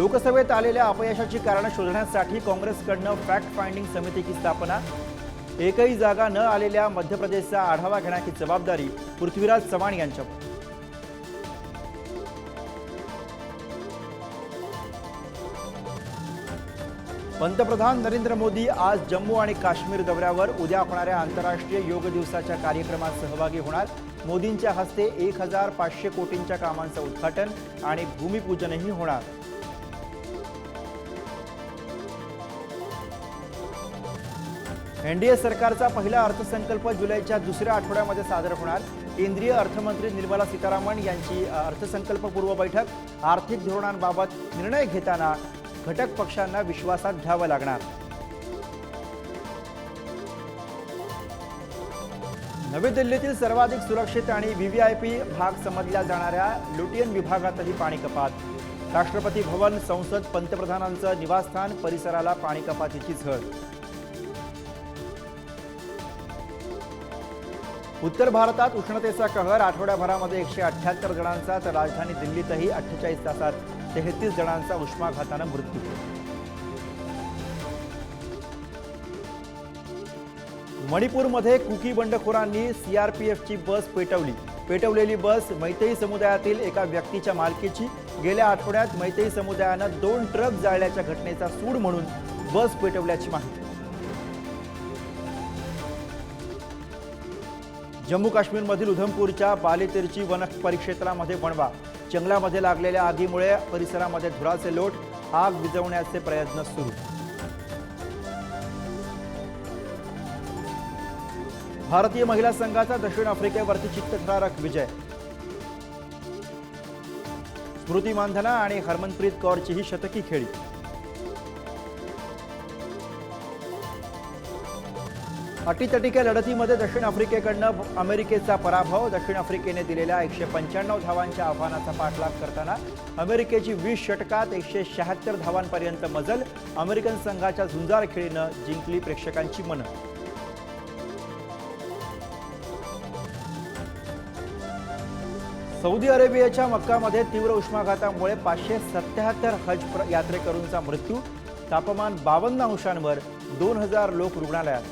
लोकसभेत आलेल्या अपयशाची कारणं शोधण्यासाठी काँग्रेसकडनं फॅक्ट फाइंडिंग समितीची स्थापना. एकही जागा न आलेल्या मध्य प्रदेशचा आढावा घेण्याची जबाबदारी पृथ्वीराज चव्हाण यांच्यावर पंतप्रधान नरेंद्र मोदी आज जम्मू आणि काश्मीर दौऱ्यावर उद्या होणाऱ्या आंतरराष्ट्रीय योग दिवसाच्या कार्यक्रमात सहभागी होणार. मोदींच्या हस्ते एक हजार पाचशे कोटींच्या कामांचं उद्घाटन आणि भूमिपूजनही होणार. एनडीए सरकारचा पहिला अर्थसंकल्प जुलैच्या दुसऱ्या आठवड्यामध्ये सादर होणार. केंद्रीय अर्थमंत्री निर्मला सीतारामन यांची अर्थसंकल्पपूर्व बैठक. आर्थिक धोरणांबाबत निर्णय घेताना घटक पक्षांना विश्वासात घ्यावं लागणार. नवी दिल्लीतील सर्वाधिक सुरक्षित आणि व्हीव्हीआयपी भाग समजल्या जाणाऱ्या लुटियन विभागातही पाणी कपात. राष्ट्रपती भवन संसद पंतप्रधानांचं निवासस्थान परिसराला पाणी कपातीची झळ. उत्तर भारतात उष्णतेचा कहर आठवड्याभरामध्ये एकशे अठ्ठ्याहत्तर जणांचा तर राजधानी दिल्लीतही अठ्ठेचाळीस तासात तेहतीस जणांचा उष्माघातानं मृत्यू मणिपूरमध्ये कुकी बंडखोरांनी सीआरपीएफची बस पेटवली. पेटवलेली बस मैतेई समुदायातील एका व्यक्तीच्या मालकीची. गेल्या आठवड्यात मैतेई समुदायानं दोन ट्रक जाळल्याच्या घटनेचा सूड म्हणून बस पेटवल्याची माहिती. जम्मू काश्मीरमधील उधमपूरच्या बालेतिरची वन परिक्षेत्रामध्ये बनवा जंगलामध्ये लागलेल्या आगीमुळे परिसरामध्ये धुराचे लोट आग विझवण्याचे प्रयत्न सुरू. भारतीय महिला संघाचा दक्षिण आफ्रिकेवरती चित्तथरारक विजय. स्मृती मानधना आणि हरमनप्रीत कौरचीही शतकी खेळी. अटीतटीच्या लढतीमध्ये दक्षिण आफ्रिकेकडनं अमेरिकेचा पराभव दक्षिण आफ्रिकेने दिलेल्या एकशे पंच्याण्णव धावांच्या आव्हानाचा पाठलाग करताना अमेरिकेची वीस षटकात एकशे शहात्तर धावांपर्यंत मजल अमेरिकन संघाच्या झुंजार खेळीनं जिंकली प्रेक्षकांची मनं. सौदी अरेबियाच्या मक्कामध्ये तीव्र उष्माघातामुळे पाचशे सत्याहत्तर हज प्र- यात्रेकरूंचा मृत्यू तापमान बावन्न अंशांवर दोन हजार लोक रुग्णालयात.